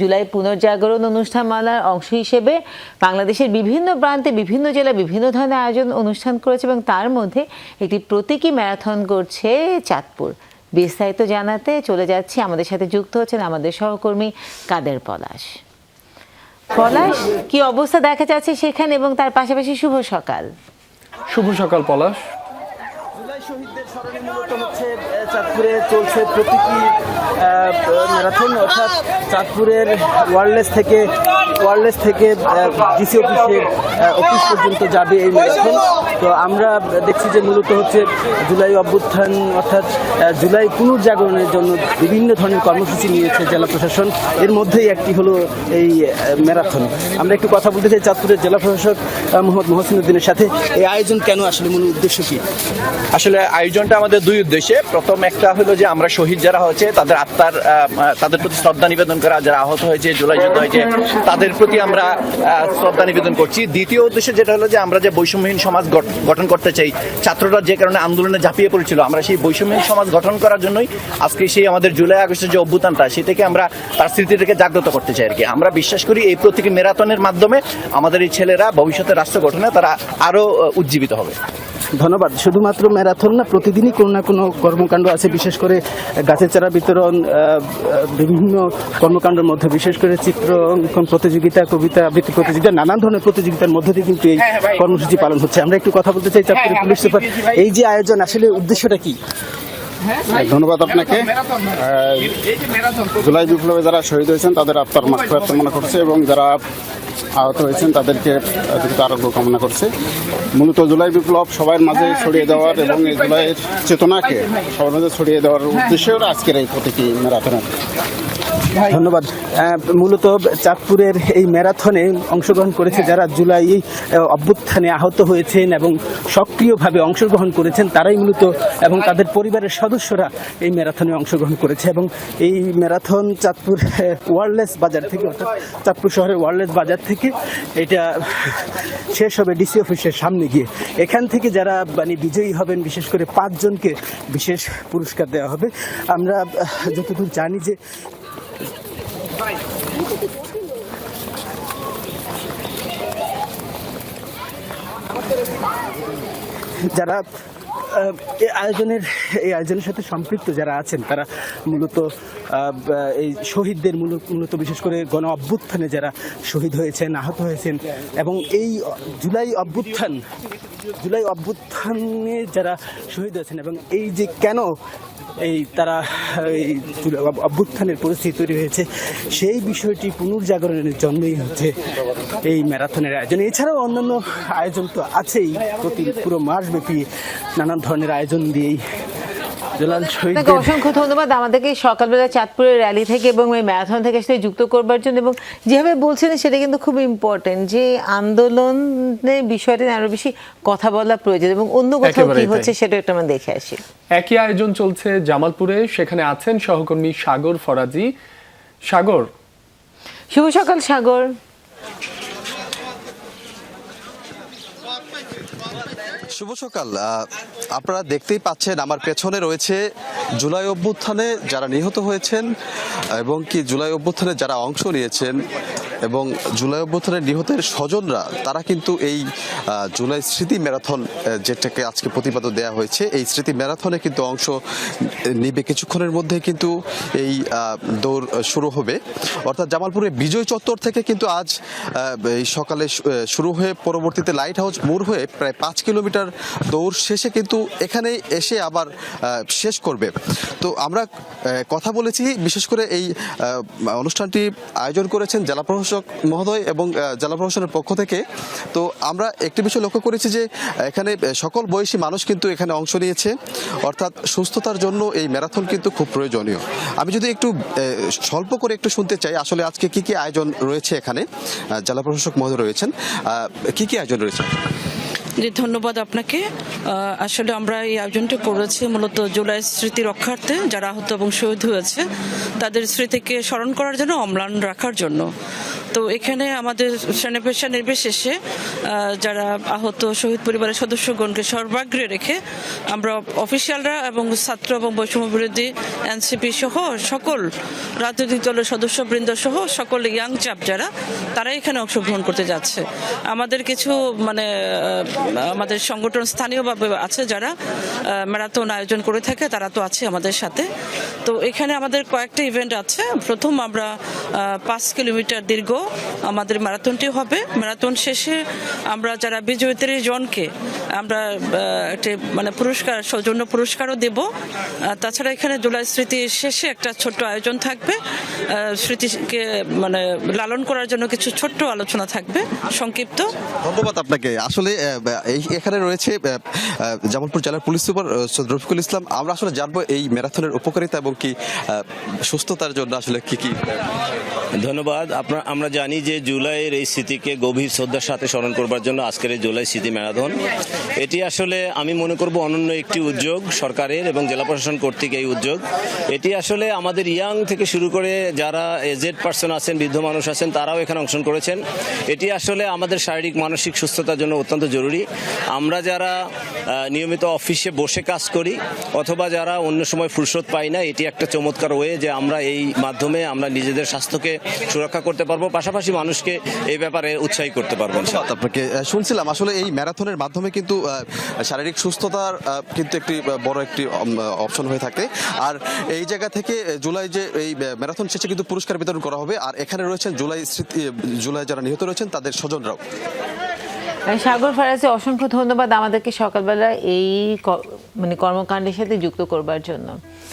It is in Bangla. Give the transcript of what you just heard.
জুলাই পুনর্জাগরণ অনুষ্ঠানমালার অংশ হিসেবে বাংলাদেশের বিভিন্ন প্রান্তে বিভিন্ন জেলা বিভিন্ন ধরনের আয়োজন অনুষ্ঠান করেছে এবং তার মধ্যে একটি প্রতীকী ম্যারাথন করছে চাঁদপুর। বিস্তারিত জানাতে চলে যাচ্ছি। আমাদের সাথে যুক্ত হচ্ছেন আমাদের সহকর্মী কাদের পলাশ। পলাশ কি অবস্থা দেখা যাচ্ছে সেখানে এবং তার পাশাপাশি শুভ সকাল। শুভ সকাল পলাশ। জুলাই শহীদদের স্মরণে মূলত হচ্ছে চাঁদপুরে চলছে প্রতীকী ম্যারাথন, অর্থাৎ চাঁদপুরের ওয়ারলেস থেকে ওয়ারলেস থেকে ডিসি অফিসের অফিস পর্যন্ত যাবে এই ম্যারাথন। তো আমরা দেখছি যে মূলত হচ্ছে জুলাই অভ্যুত্থান অর্থাৎ জুলাই পুনর্জাগরণের জন্য বিভিন্ন ধরনের কর্মসূচি নিয়েছে জেলা প্রশাসন। এর মধ্যেই একটি হলো এই ম্যারাথন। আমরা একটু কথা বলতে চাই চাঁদপুরের জেলা প্রশাসক মোহাম্মদ মহসিন উদ্দিনের সাথে। এই আয়োজন কেন আসলে মূল উদ্দেশ্য কি? আসলে আয়োজনটা আমাদের দুই উদ্দেশ্যে। প্রথম একটা হলো যে আমরা শহীদ যারা হয়েছে, তাদের আত্মার তাদের প্রতি শ্রদ্ধা নিবেদন করা, যারা আহত হয়েছে, জুলাই যুদ্ধ হয়েছে, তাদের প্রতি আমরা শ্রদ্ধা নিবেদন করছি। দ্বিতীয় উদ্দেশ্য যেটা হলো যে আমরা যে বৈষম্যহীন সমাজ গঠ- গঠন করতে চাই। ছাত্ররা যে কারণে আন্দোলনে ঝাঁপিয়ে পড়েছিল আমরা সেই বৈষম্যহীন সমাজ গঠন করার জন্যই আজকে সেই আমাদের জুলাই আগস্টের যে অভ্যুত্থানটা সেই থেকে আমরা তার স্মৃতিটাকে জাগ্রত করতে চাই আর কি। আমরা বিশ্বাস করি এই প্রতীকী মেরাথনের মাধ্যমে আমাদের এই ছেলেরা ভবিষ্যতে রাষ্ট্র গঠনে তারা আরও উজ্জীবিত হবে। ধন্যবাদ। শুধুমাত্র ম্যারাথন না প্রতিদিনই কোনো না কোনো কর্মকাণ্ড আছে বিশেষ করে গাছের চারা বিতরণ বিভিন্ন কর্মকাণ্ডের মধ্যে বিশেষ করে চিত্র অঙ্কন প্রতিযোগিতা কবিতা আবৃত্তি প্রতিযোগিতা নানান ধরনের প্রতিযোগিতার মধ্যে দিয়ে কিন্তু এই কর্মসূচি পালন হচ্ছে। আমরা একটু কথা বলতে চাই চাঁদপুরের পুলিশ সুপার। এই যে আয়োজন আসলে উদ্দেশ্যটা কি? ধন্যবাদ আপনাকে। জুলাই বিপ্লবে যারা শহীদ হয়েছেন তাদের আত্মার মাত্রা কামনা করছে এবং যারা আহত হয়েছেন তাদেরকে দ্রুত আরোগ্য কামনা করছে। মূলত জুলাই বিপ্লব সবার মাঝে ছড়িয়ে দেওয়ার এবং এই জুলাইয়ের চেতনাকে সবার মাঝে ছড়িয়ে দেওয়ার উদ্দেশ্যে আজকের এই প্রতীকী ম্যারাথনের ধন্যবাদ। মূলত চাঁদপুরের এই ম্যারাথনে অংশগ্রহণ করেছে যারা জুলাই অভ্যুত্থানে আহত হয়েছেন এবং সক্রিয়ভাবে অংশগ্রহণ করেছেন তারাই মূলত এবং তাদের পরিবারের সদস্যরা এই ম্যারাথনে অংশগ্রহণ করেছে এবং এই ম্যারাথন চাঁদপুর ওয়ারলেস বাজার থেকে অর্থাৎ চাঁদপুর শহরের ওয়ারলেস বাজার থেকে এটা শেষ হবে ডিসি অফিসের সামনে গিয়ে। এখান থেকে যারা মানে বিজয়ী হবেন বিশেষ করে পাঁচজনকে বিশেষ পুরস্কার দেওয়া হবে। আমরা যতদূর জানি যে যারা এই আয়োজনের এই আয়োজনের সাথে সম্পৃক্ত যারা আছেন তারা মূলত এই শহীদদের মূলত মূলত বিশেষ করে গণ অভ্যুত্থানে যারা শহীদ হয়েছেন, আহত হয়েছেন এবং এই জুলাই অভ্যুত্থান, জুলাই অভ্যুত্থানে যারা শহীদ হয়েছেন এবং এই যে কেন এই তারা এই অভ্যুত্থানের পরিস্থিতি তৈরি হয়েছে, সেই বিষয়টি পুনর্জাগরণের জন্যই হচ্ছে এই ম্যারাথনের আয়োজন। এছাড়াও অন্যান্য আয়োজন তো আছেই, প্রতি পুরো মাসব্যাপী নানান ধরনের আয়োজন দিয়েই জলাল আপনাকে অসংখ্য ধন্যবাদ আমাদেরকে সকালবেলা চাঁদপুরের র্যালি থেকে এবং ওই ম্যারাথন থেকে সাথে যুক্ত করবার জন্য এবং যেভাবে বলছেন সেটা কিন্তু খুব ইম্পর্টেন্ট যে আন্দোলনের বিষয়টা আরও বেশি কথা বলা প্রয়োজন এবং অন্য কোথাও কি হচ্ছে সেটা একটু আমরা দেখে আসি। একই আয়োজন চলছে জামালপুরে সেখানে আছেন সহকর্মী সাগর ফরাজি। সাগর। শুভ সকাল সাগর। শুভ সকাল। আপনারা দেখতেই পাচ্ছেন আমার পেছনে রয়েছে জুলাই অভ্যুত্থানে যারা নিহত হয়েছেন এবং কি জুলাই অভ্যুত্থানে যারা অংশ নিয়েছেন এবং জুলাই অভ্যুত্থানের নিহতের স্বজনরা, তারা কিন্তু এই জুলাই স্মৃতি ম্যারাথন যেটাকে আজকে প্রতিপাদন দেওয়া হয়েছে, এই স্মৃতি ম্যারাথনে কিন্তু অংশ নিবে। কিছুক্ষণের মধ্যে কিন্তু এই দৌড় শুরু হবে। অর্থাৎ জামালপুরের বিজয় চত্বর থেকে কিন্তু আজ এই সকালে শুরু হয়ে পরবর্তীতে লাইট হাউস মোড় হয়ে প্রায় পাঁচ কিলোমিটার দৌড় শেষে কিন্তু এখানে এসে আবার শেষ করবে। তো আমরা কথা বলেছি, বিশেষ করে এই অনুষ্ঠানটি আয়োজন করেছেন জেলা প্রশাসক মহোদয় এবং জেলা প্রশাসনের পক্ষ থেকে। তো আমরা একটি বিষয় লক্ষ্য করেছি যে, এখানে সকল বয়সী মানুষ কিন্তু এখানে অংশ নিয়েছে। অর্থাৎ সুস্থতার জন্য এই ম্যারাথন কিন্তু খুব প্রয়োজনীয়। আমি যদি একটু স্বল্প করে একটু শুনতে চাই, আসলে আজকে কি কি আয়োজন রয়েছে এখানে? জেলা প্রশাসক মহোদয় রয়েছেন। কি কি আয়োজন রয়েছে? জি, ধন্যবাদ আপনাকে। আসলে আমরা এই আয়োজনটা করেছি মূলত জুলাই স্মৃতি রক্ষার্থে। যারা আহত এবং শহীদ হয়েছে, তাদের স্মৃতিকে স্মরণ করার জন্য, অম্লান রাখার জন্য। তো এখানে আমাদের শ্রেণি পেশা নির্বিশেষে যারা আহত শহীদ পরিবারের সদস্যগণকে সর্বাগ্রে রেখে আমরা অফিসিয়ালরা এবং ছাত্র এবং বৈষম্য বিরোধী এনসিপি সহ সকল রাজনৈতিক দলের সদস্যবৃন্দ সহ সকল ইয়াং চাপ যারা তারা এখানে অংশগ্রহণ করতে যাচ্ছে। আমাদের কিছু মানে আমাদের সংগঠন স্থানীয়ভাবে আছে যারা ম্যারাথন আয়োজন করে থাকে, তারা তো আছে আমাদের সাথে। তো এখানে আমাদের কয়েকটা ইভেন্ট আছে। প্রথম আমরা পাঁচ কিলোমিটার দীর্ঘ আমাদের ম্যারাথনটি হবে। ম্যারাথন শেষে আমরা যারা বিজয়ী তিরিশ জনকে আমরা একটি মানে পুরস্কার সৌজন্য পুরস্কারও দেব। তাছাড়া এখানে জুলাই স্মৃতি শেষে একটা ছোট্ট আয়োজন থাকবে। স্মৃতিকে মানে লালন করার জন্য কিছু ছোট্ট আলোচনা থাকবে সংক্ষিপ্ত। ধন্যবাদ আপনাকে। আসলে এই এখানে রয়েছে জামালপুর জেলার পুলিশ সুপার রফিকুল ইসলাম। আমরা আসলে জানব এই ম্যারাথনের উপকারিতা এবং কি আহ, সুস্থতার জন্য আসলে কি কি ধন্যবাদ। আপনার আমরা জানি যে জুলাইয়ের এই স্মৃতিকে গভীর শ্রদ্ধার সাথে স্মরণ করবার জন্য আজকের এই জুলাই স্মৃতি ম্যারাথন। এটি আসলে আমি মনে করব অনন্য একটি উদ্যোগ সরকারের এবং জেলা প্রশাসন কর্তৃক এই উদ্যোগ। এটি আসলে আমাদের ইয়াং থেকে শুরু করে যারা এজেড পার্সন আছেন, বৃদ্ধ মানুষ আছেন, তারাও এখানে অংশগ্রহণ করেছেন। এটি আসলে আমাদের শারীরিক, মানসিক সুস্থতার জন্য অত্যন্ত জরুরি। আমরা যারা নিয়মিত অফিসে বসে কাজ করি অথবা যারা অন্য সময় ফুরসত পাই না, এটি একটা চমৎকার ওয়ে যে আমরা এই মাধ্যমে আমরা নিজেদের স্বাস্থ্যকে সুরক্ষা করতে পারব। পাশাপাশি মানুষকে এই ব্যাপারে উৎসাহী করতে পারব আপনাকে। শুনছিলাম আসলে এই ম্যারাথনের মাধ্যমে কিন্তু শারীরিক সুস্থতার কিন্তু একটি বড় একটি অপশন হয়ে থাকে। আর এই জায়গা থেকে জুলাই যে এই ম্যারাথন শেষে কিন্তু পুরস্কার বিতরণ করা হবে। আর এখানে রয়েছেন জুলাই স্মৃতি জুলাই যারা নিহত রয়েছেন তাদের স্বজনরাও। সাগর ফরাজে অসংখ্য ধন্যবাদ আমাদেরকে সকালবেলা এই মানে কর্মকাণ্ডের সাথে যুক্ত করবার জন্য।